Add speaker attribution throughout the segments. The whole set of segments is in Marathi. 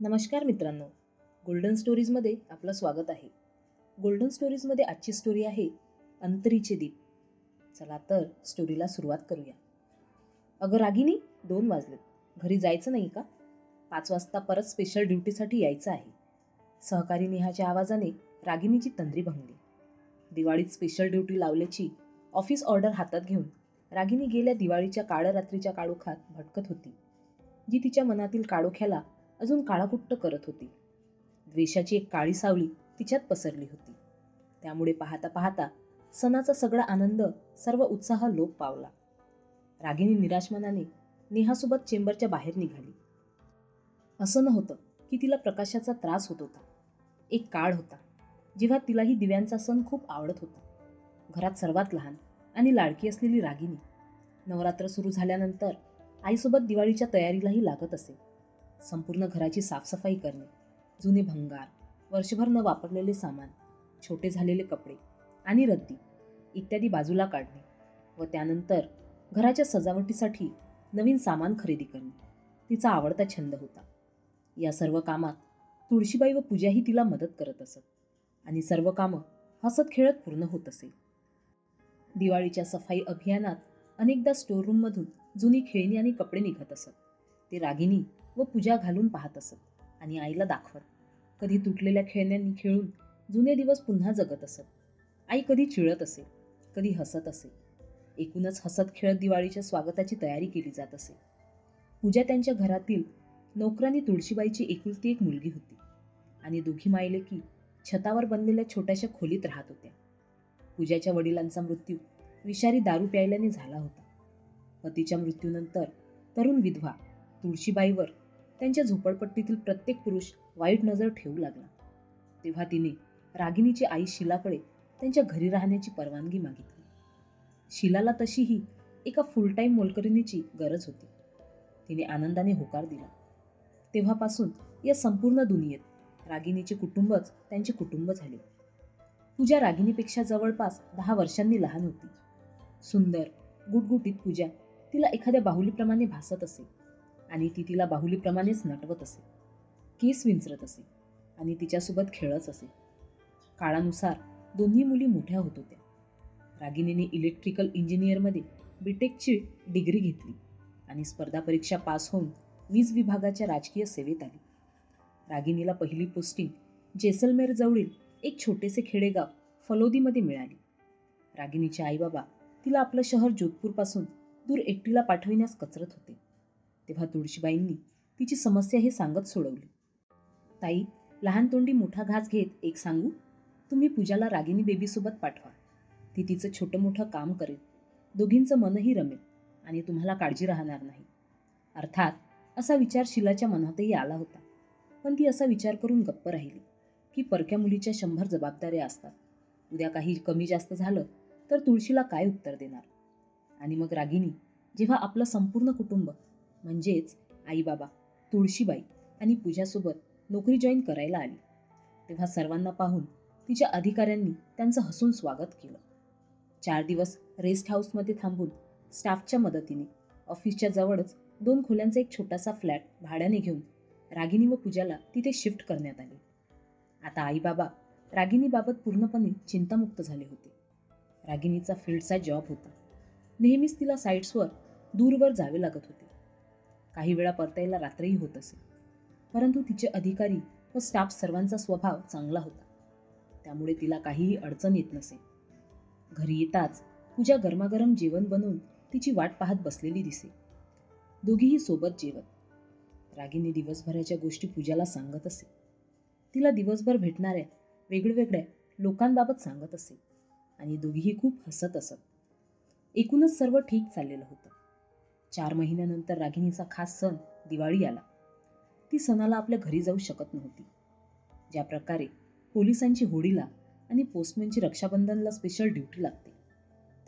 Speaker 1: नमस्कार मित्रांनो. गोल्डन स्टोरीजमध्ये आपलं स्वागत आहे. गोल्डन स्टोरीजमध्ये आजची स्टोरी आहे अंतरीचे दीप. चला तर स्टोरीला सुरुवात करूया. अगं रागिनी दोन वाजलेत. घरी जायचं नाही का? पाच वाजता परत स्पेशल ड्युटीसाठी यायचं आहे. सहकारी नेहाच्या आवाजाने रागिनीची तंद्री भंगली. दिवाळीत स्पेशल ड्युटी लावल्याची ऑफिस ऑर्डर हातात घेऊन रागिनी गेल्या दिवाळीच्या काळरात्रीच्या काळोखात भटकत होती. जी तिच्या मनातील काळोख्याला अजून काळाकुट्ट करत होती. द्वेषाची एक काळी सावली तिच्यात पसरली होती. त्यामुळे पाहता पाहता सणाचा सगळा आनंद सर्व उत्साह लोप पावला. रागिनी निराश मनाने नेहासोबत चेंबरच्या बाहेर निघाली. असं नव्हतं की तिला प्रकाशाचा त्रास होत होता. एक काळ होता जेव्हा तिलाही दिव्यांचा सण खूप आवडत होता. घरात सर्वात लहान आणि लाडकी असलेली रागिनी नवरात्र सुरू झाल्यानंतर आईसोबत दिवाळीच्या तयारीलाही लागत असे. संपूर्ण घराची साफसफाई करणे जुने भंगार वर्षभर न वापरलेले सामान छोटे झालेले कपडे आणि रद्दी इत्यादी बाजूला काढणे व त्यानंतर घराच्या सजावटीसाठी नवीन सामान खरेदी करणे. तिचा आवडता छंद होता. या सर्व कामात तुळशीबाई व पूजाही तिला मदत करत असत आणि सर्व कामं हसत खेळत पूर्ण होत असे. दिवाळीच्या सफाई अभियानात अनेकदा स्टोअररूममधून जुनी खेळणी आणि कपडे निघत असत. ते रागिनी व पूजा घालून पाहत असत. आणि आईला दाखवत. कधी तुटलेल्या खेळण्यांनी खेळून जुने दिवस पुन्हा जगत असत. आई कधी चिळत असे कधी हसत असे. एकूणच हसत खेळत दिवाळीच्या स्वागताची तयारी केली जात असे. पूजा त्यांच्या घरातील नोकरांनी तुळशीबाईची एकुलती एक मुलगी होती. आणि दोघी मायले की छतावर बनलेल्या छोट्याशा खोलीत राहत होत्या. पूजाच्या वडिलांचा मृत्यू विषारी दारू प्यायल्याने झाला होता. पतीच्या मृत्यूनंतर तरुण विधवा तुळशीबाईवर त्यांच्या झोपडपट्टीतील प्रत्येक पुरुष वाईट नजर ठेवू लागला. तेव्हा तिने रागिणीची आई शिलाकडे त्यांच्या घरी राहण्याची परवानगी मागितली. शिलाला तशीही एका फुल टाईम मोलकरिणीची गरज होती. तिने आनंदाने होकार दिला. तेव्हापासून या संपूर्ण दुनियेत रागिणीचे कुटुंबच त्यांचे कुटुंब झाले. पूजा रागिणीपेक्षा जवळपास दहा वर्षांनी लहान होती. सुंदर गुटगुटीत पूजा तिला एखाद्या बाहुलीप्रमाणे भासत असे. आणि ती तिला बाहुलीप्रमाणेच नटवत असे. केस विंचरत असे आणि तिच्यासोबत खेळत असे. काळानुसार दोन्ही मुली मोठ्या होत होत्या. रागिनीने इलेक्ट्रिकल इंजिनिअरमध्ये बीटेकची डिग्री घेतली आणि स्पर्धा परीक्षा पास होऊन वीज विभागाच्या राजकीय सेवेत आली. रागिनीला पहिली पोस्टिंग जैसलमेरजवळील एक छोटेसे खेडेगाव फलोदीमध्ये मिळाली. रागिनीचे आईबाबा तिला आपलं शहर जोधपूरपासून दूर एकटीला पाठविण्यास कचरत होते. तेव्हा तुळशीबाईंनी तिची समस्या हे सांगत सोडवली. ताई लहान तोंडी मोठा घास घेत एक सांगू? तुम्ही पूजाला रागिनी बेबीसोबत पाठवा. ती तिचं छोटं मोठं काम करेल. दोघींचं मनही रमेल आणि तुम्हाला काळजी राहणार नाही. अर्थात असा विचार शिलाच्या मनातही आला होता. पण ती असा विचार करून गप्प राहिली की परक्या मुलीच्या शंभर जबाबदाऱ्या असतात. उद्या काही कमी जास्त झालं तर तुळशीला काय उत्तर देणार? आणि मग रागिनी जेव्हा आपलं संपूर्ण कुटुंब म्हणजेच आईबाबा तुळशीबाई आणि पूजासोबत नोकरी जॉईन करायला आली. तेव्हा सर्वांना पाहून तिच्या अधिकाऱ्यांनी त्यांचं हसून स्वागत केलं. चार दिवस रेस्ट हाऊसमध्ये थांबून स्टाफच्या मदतीने ऑफिसच्या जवळच दोन खोल्यांचा एक छोटासा फ्लॅट भाड्याने घेऊन रागिनी व पूजाला तिथे शिफ्ट करण्यात आले. आता आईबाबा रागिनीबाबत पूर्णपणे चिंतामुक्त झाले होते. रागिनीचा फील्डचा जॉब होता. नेहमीच तिला साईट्सवर दूरवर जावे लागत होते. काही वेळा परतायला रात्रही होत असे. परंतु तिचे अधिकारी व स्टाफ सर्वांचा स्वभाव चांगला होता. त्यामुळे तिला काहीही अडचण येत नसे. घरी येताच पूजा गरमागरम जेवण बनवून तिची वाट पाहत बसलेली दिसे. दोघीही सोबत जेवत. रागिनी दिवसभराच्या गोष्टी पूजाला सांगत असे. तिला दिवसभर भेटणाऱ्या वेगवेगळ्या लोकांबाबत सांगत असे. आणि दोघीही खूप हसत असत. एकूणच सर्व ठीक चाललेलं होतं. चार महिन्यानंतर रागिणीचा खास सण दिवाळी आला. ती सणाला आपल्या घरी जाऊ शकत नव्हती. ज्या प्रकारे पोलिसांची होडीला आणि पोस्टमॅनची रक्षाबंधनला स्पेशल ड्युटी लागते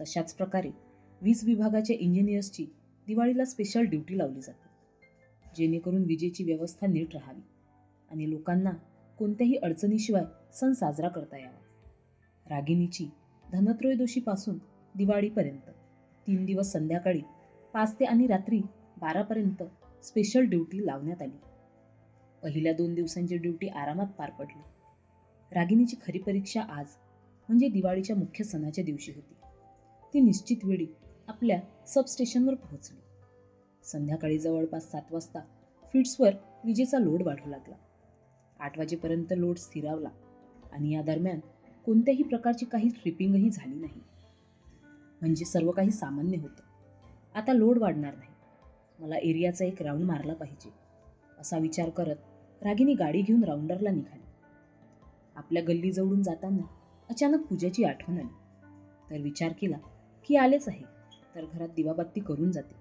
Speaker 1: तशाच प्रकारे वीज विभागाच्या इंजिनियर्सची दिवाळीला स्पेशल ड्युटी लावली जाते जेणेकरून विजेची व्यवस्था नीट राहावी आणि लोकांना कोणत्याही अडचणीशिवाय सण साजरा करता यावा. रागिणीची धनत्रयोदशीपासून दिवाळीपर्यंत तीन दिवस संध्याकाळी पाच ते आणि रात्री बारापर्यंत स्पेशल ड्युटी लावण्यात आली. पहिल्या दोन दिवसांची ड्युटी आरामात पार पडली. रागिणीची खरी परीक्षा आज म्हणजे दिवाळीच्या मुख्य सणाच्या दिवशी होती. ती निश्चित वेळी आपल्या सबस्टेशनवर पोहोचली. संध्याकाळी जवळपास सात वाजता फिट्सवर विजेचा लोड वाढू लागला. आठ वाजेपर्यंत लोड स्थिरावला आणि या दरम्यान कोणत्याही प्रकारची काही ट्रिपिंगही झाली नाही. म्हणजे सर्व काही सामान्य होतं. आता लोड वाढणार नाही. मला एरियाचा एक राऊंड मारला पाहिजे. असा विचार करत रागिनी गाडी घेऊन राऊंडरला निघाली. आपल्या गल्लीजवळून जाताना अचानक पूजाची आठवण आली. तर विचार केला की आलेच आहे तर घरात दिवाबत्ती करून जाते.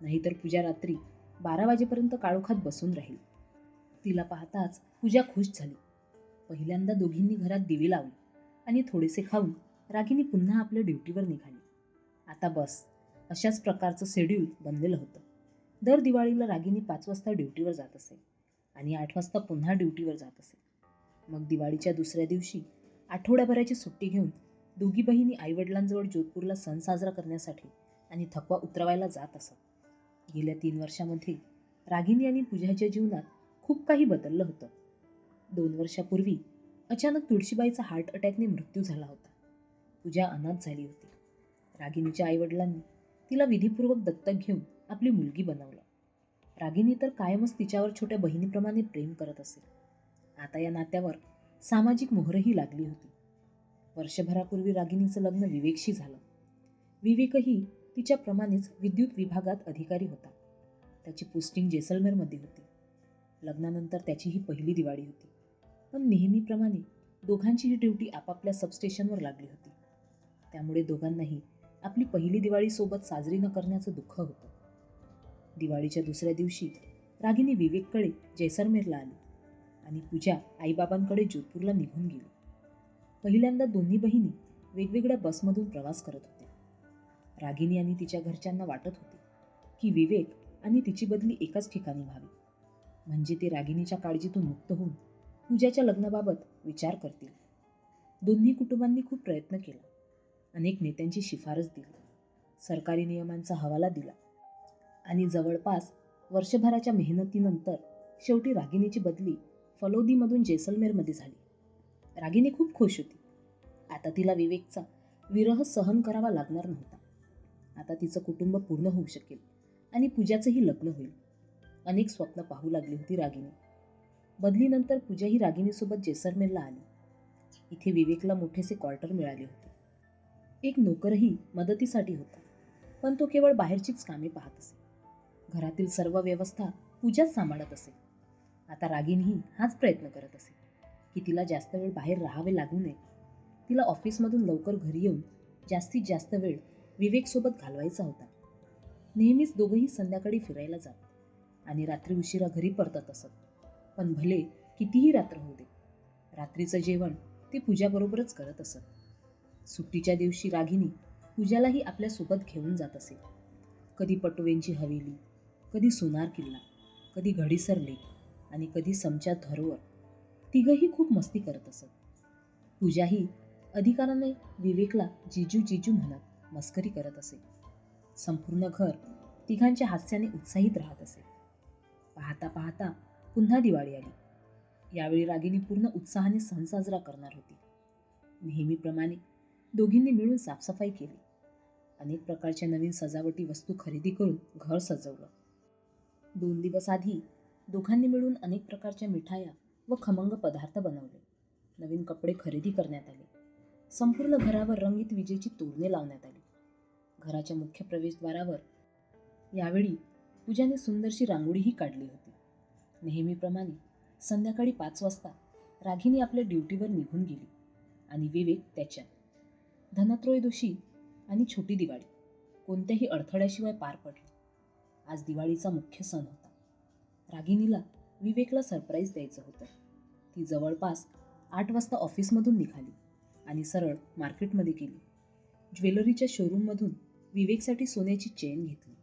Speaker 1: नाहीतर पूजा रात्री बारा वाजेपर्यंत काळोखात बसून राहील. तिला पाहताच पूजा खुश झाली. पहिल्यांदा दोघींनी घरात दिवे लावले आणि थोडेसे खाऊन रागिनी पुन्हा आपल्या ड्युटीवर निघाली. आता बस. अशाच प्रकारचं शेड्यूल बनलेलं होतं. दर दिवाळीला रागिनी पाच वाजता ड्युटीवर जात असे आणि आठ वाजता पुन्हा ड्युटीवर जात असे. मग दिवाळीच्या दुसऱ्या दिवशी आठवड्याभराची सुट्टी घेऊन दोघी बहिणी आईवडिलांजवळ जोधपूरला सण साजरा करण्यासाठी आणि थकवा उतरवायला जात असत. गेल्या तीन वर्षामध्ये रागिनी आणि पूजाच्या जीवनात खूप काही बदललं होतं. दोन वर्षापूर्वी अचानक तुळशीबाईचा हार्ट अटॅकने मृत्यू झाला होता. पूजा अनाथ झाली होती. रागिनीच्या आईवडिलांनी तिला विधीपूर्वक दत्तक घेऊन आपली मुलगी बनवलं. रागिनी तर कायमच तिच्यावर छोट्या बहिणीप्रमाणे प्रेम करत असे. आता या नात्यावर सामाजिक मोहरही लागली होती. वर्षभरापूर्वी रागिनीचं लग्न विवेकशी झालं. विवेकही तिच्याप्रमाणेच विद्युत विभागात अधिकारी होता. त्याची पोस्टिंग जेसलमेरमध्ये होती. लग्नानंतर त्याची ही पहिली दिवाळी होती. पण नेहमीप्रमाणे दोघांचीही ड्युटी आपापल्या सबस्टेशनवर लागली होती. त्यामुळे दोघांनाही आपली पहिली दिवाळी सोबत साजरी न करण्याचं दुःख होतं. दिवाळीच्या दुसऱ्या दिवशी रागिनी विवेककडे जैसलमेरला आली आणि पूजा आईबाबांकडे जोधपूरला निघून गेली. पहिल्यांदा दोन्ही बहिणी वेगवेगळ्या बसमधून प्रवास करत होते रागिनी आणि तिच्या घरच्यांना वाटत होते की विवेक आणि तिची बदली एकाच ठिकाणी व्हावी. म्हणजे ते रागिनीच्या काळजीतून मुक्त होऊन पूजाच्या लग्नाबाबत विचार करतील. दोन्ही कुटुंबांनी खूप प्रयत्न केला. अनेक नेत्यांची शिफारस दिली. सरकारी नियमांचा हवाला दिला. आणि जवळपास वर्षभराच्या मेहनतीनंतर शेवटी रागिनीची बदली फलोदीमधून जैसलमेरमध्ये झाली. रागिनी खूप खुश होती. आता तिला विवेकचा विरह सहन करावा लागणार नव्हता. आता तिचं कुटुंब पूर्ण होऊ शकेल आणि पूजाचंही लग्न होईल. अनेक स्वप्न पाहू लागली होती रागिनी बदलीनंतर पूजा ही रागिनीसोबत जेसलमेरला आली. इथे विवेकला मोठेसे क्वार्टर मिळाले होते. एक नोकरही मदतीसाठी होता. पण तो केवळ बाहेरचीच कामे पाहत असे. घरातील सर्व व्यवस्था पूजाच सांभाळत असे. आता रागिनीही हाच प्रयत्न करत असे की तिला जास्त वेळ बाहेर राहावे लागू नये. तिला ऑफिसमधून लवकर घरी येऊन जास्तीत जास्त वेळ विवेकसोबत घालवायचा होता. नेहमीच दोघंही संध्याकाळी फिरायला जात. आणि रात्री उशिरा घरी परतत असत. पण भले कितीही रात्र होऊ दे रात्रीचं जेवण ते पूजाबरोबरच करत असत. सुट्टीच्या दिवशी रागिनी पूजालाही आपल्यासोबत घेऊन जात असे. कधी पटोवेंची हवेली कधी सोनार किल्ला कधी घडीसर लेक आणि कधी समच्या धरोवर तिघही खूप मस्ती करत असत. पूजाही अधिकाराने विवेकला जिजू जिजू म्हणत मस्करी करत असे. संपूर्ण घर तिघांच्या हास्याने उत्साहित राहत असे. पाहता पाहता पुन्हा दिवाळी आली. यावेळी रागिनी पूर्ण उत्साहाने सण साजरा करणार होती. नेहमीप्रमाणे दोघींनी मिळून साफसफाई केली. अनेक प्रकारच्या नवीन सजावटी वस्तू खरेदी करून घर सजवलं. दोन दिवस आधी दोघांनी मिळून अनेक प्रकारच्या मिठाया व खमंग पदार्थ बनवले. नवीन कपडे खरेदी करण्यात आले. संपूर्ण घरावर रंगीत विजेची तोरणे लावण्यात आली. घराच्या मुख्य प्रवेशद्वारावर यावेळी पूजाने सुंदरशी रांगोळीही काढली होती. नेहमीप्रमाणे संध्याकाळी पाच वाजता राघीने आपल्या ड्युटीवर निघून गेली आणि विवेक त्याच्या धनत्रयोदशी आणि छोटी दिवाळी कोणत्याही अडथळ्याशिवाय पार पडली. आज दिवाळीचा मुख्य सण होता. रागिनीला विवेकला सरप्राईज द्यायचं होतं. ती जवळपास आठ वाजता ऑफिसमधून निघाली आणि सरळ मार्केटमध्ये गेली. ज्वेलरीच्या शोरूममधून विवेकसाठी सोन्याची चेन घेतली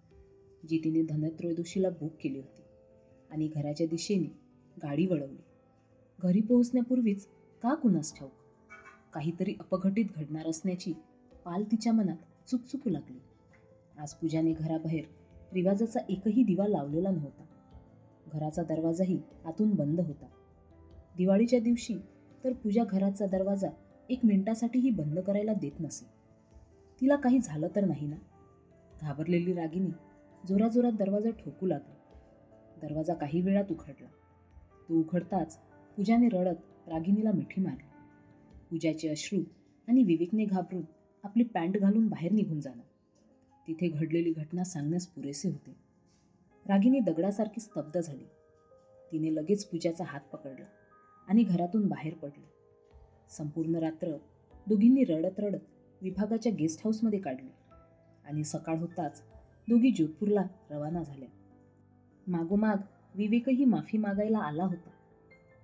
Speaker 1: जी तिने धनत्रयोदशीला बुक केली होती आणि घराच्या दिशेने गाडी वळवली. घरी पोहोचण्यापूर्वीच का कुणास ठाऊक? काहीतरी अपघटित घडणार असण्याची पाल तिच्या मनात चुकचुकू लागली. आज पूजाने घराबाहेर रिवाजाचा एकही दिवा लावलेला नव्हता. घराचा दरवाजाही आतून बंद होता. दिवाळीच्या दिवशी तर पूजा घराचा दरवाजा एक मिनिटासाठीही बंद करायला देत नसे. तिला काही झालं तर नाही ना? घाबरलेली रागिनी जोराजोरात दरवाजा ठोकू लागली. दरवाजा काही वेळात उघडला. तो उघडताच पूजाने रडत रागिनीला मिठी मारली. पूजाचे अश्रू आणि विवेकने घाबरून आपली पॅन्ट घालून बाहेर निघून जाणं. तिथे घडलेली घटना सांगण्यास पुरेसे होते. रागिनी दगडासारखी स्तब्ध झाली. तिने लगेच पूजाचा हात पकडला आणि घरातून बाहेर पडली. संपूर्ण रात्र दोघींनी रडत रडत विभागाच्या गेस्ट हाऊसमध्ये काढली आणि सकाळ होताच दोघी जोधपूरला रवाना झाल्या. मागोमाग विवेकही माफी मागायला आला होता.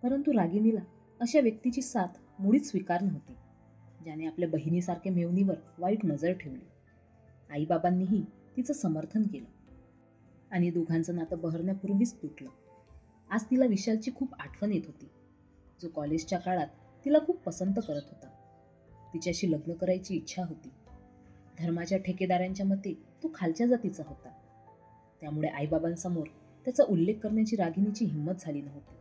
Speaker 1: परंतु रागिनीला अशा व्यक्तीची साथ मुळीच स्वीकार नव्हती. ज्याने आपल्या बहिणीसारख्या मेवणीवर वाईट नजर ठेवली. आईबाबांनीही तिचं समर्थन केलं. आणि दोघांचं नातं बहरण्यापूर्वीच तुटलं. आज तिला विशालची खूप आठवण येत होती. जो कॉलेजच्या काळात तिला खूप पसंत करत होता. तिच्याशी लग्न करायची इच्छा होती. धर्माच्या ठेकेदारांच्या मते तो खालच्या जातीचा होता. त्यामुळे आईबाबांसमोर त्याचा उल्लेख करण्याची रागिणीची हिंमत झाली नव्हती.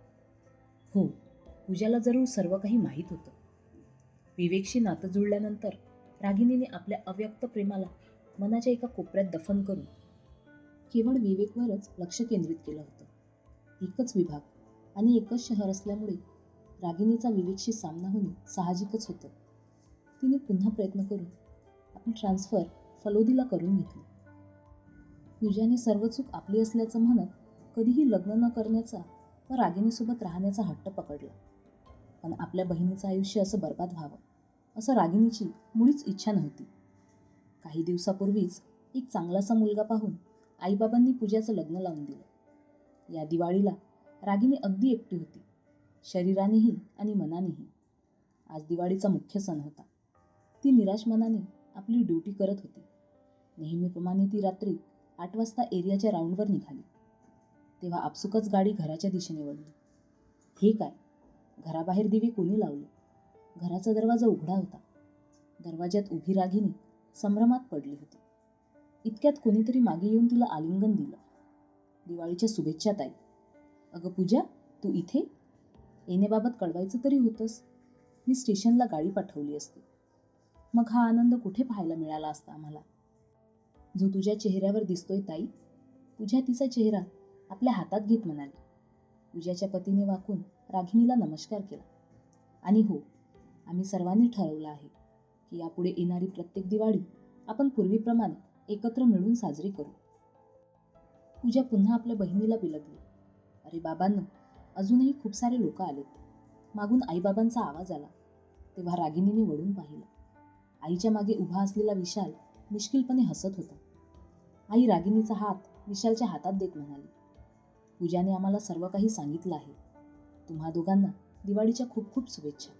Speaker 1: हो पूजाला जरूर सर्व काही माहीत होतं. विवेकशी नातं जुळल्यानंतर रागिनीने आपल्या अव्यक्त प्रेमाला मनाच्या एका कोपऱ्यात दफन करून केवळ विवेकवरच लक्ष केंद्रित केलं होतं. एकच विभाग आणि एकच शहर असल्यामुळे रागिनीचा विवेकशी सामना होणे साहजिकच होतं. तिने पुन्हा प्रयत्न करून आपली ट्रान्सफर फलोदीला करून घेतली. पूजाने सर्व चूक आपली असल्याचं म्हणत कधीही लग्न न करण्याचा व रागिनीसोबत राहण्याचा हट्ट पकडला. पण आपल्या बहिणीचं आयुष्य असं बर्बाद व्हावं असं रागिणीची मुळीच इच्छा नव्हती. काही दिवसापूर्वीच एक चांगलासा मुलगा पाहून आईबाबांनी पूजाचं लग्न लावून दिलं. या दिवाळीला रागिनी अगदी एकटी होती शरीरानेही आणि मनानेही. आज दिवाळीचा मुख्य सण होता. ती निराश मनाने आपली ड्युटी करत होती. नेहमीप्रमाणे ती रात्री आठ वाजता एरियाच्या राऊंडवर निघाली. तेव्हा आपसुकच गाडी घराच्या दिशेने वळली. हे काय? घराबाहेर दिवे कोणी लावले? घराचा दरवाजा उघडा होता. दरवाज्यात उभी रागिनी संभ्रमात पडली होती. इतक्यात कोणीतरी मागे येऊन तिला आलिंगन दिलं. दिवाळीच्या शुभेच्छा ताई. अगं पूजा तू इथे? येण्याबाबत कळवायचं तरी होतंस. मी स्टेशनला गाडी पाठवली असती. मग हा आनंद कुठे पाहायला मिळाला असता आम्हाला? जो तुझ्या चेहऱ्यावर दिसतोय ताई. तुझ्या तिचा चेहरा आपल्या हातात घेत म्हणाली. पूजाच्या पतीने वाकून रागिणीला नमस्कार केला. आणि हो आम्ही सर्वांनी ठरवलं आहे की यापुढे येणारी प्रत्येक दिवाळी आपण पूर्वीप्रमाणे एकत्र मिळून साजरी करू. पूजा पुन्हा आपल्या बहिणीला बिलगली. अरे बाबांनो अजूनही खूप सारे लोक आलेत. मागून आईबाबांचा आवाज आला. तेव्हा रागिनीने वळून पाहिलं. आईच्या मागे उभा असलेला विशाल मुश्किलपणे हसत होता. आई रागिनीचा हात विशालच्या हातात देत म्हणाली पूजाने आम्हाला सर्व काही सांगितलं आहे. तुम्हा दोघांना दिवाळीच्या खूप खूप शुभेच्छा.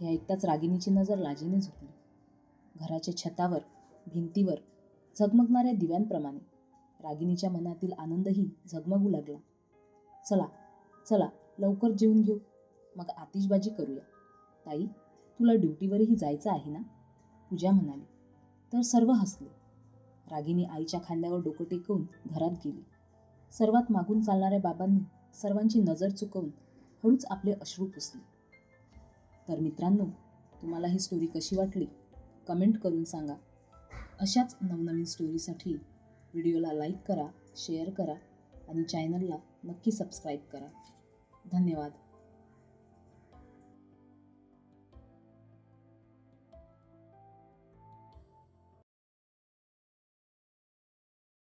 Speaker 1: हे ऐकताच रागिणीची नजर लाजेने झुकली. घराच्या छतावर भिंतीवर झगमगणाऱ्या दिव्यांप्रमाणे रागिणीच्या मनातील आनंदही झगमगू लागला. चला चला लवकर जेवून घेऊ. मग आतिषबाजी करूया. ताई तुला ड्युटीवरही जायचं आहे ना? पूजा म्हणाली. तर सर्व हसले. रागिनी आईच्या खांद्यावर डोकं टेकवून घरात गेली. सर्वात मागून चालणाऱ्या बाबांनी सर्वांची नजर चुकवून हळूच आपले अश्रू पुसले. तर मित्रांनो तुम्हाला ही स्टोरी कशी वाटली? कमेंट करून सांगा. अशाच नवनवीन स्टोरीसाठी व्हिडिओला लाईक करा शेअर करा आणि चॅनलला नक्की सबस्क्राईब करा. धन्यवाद.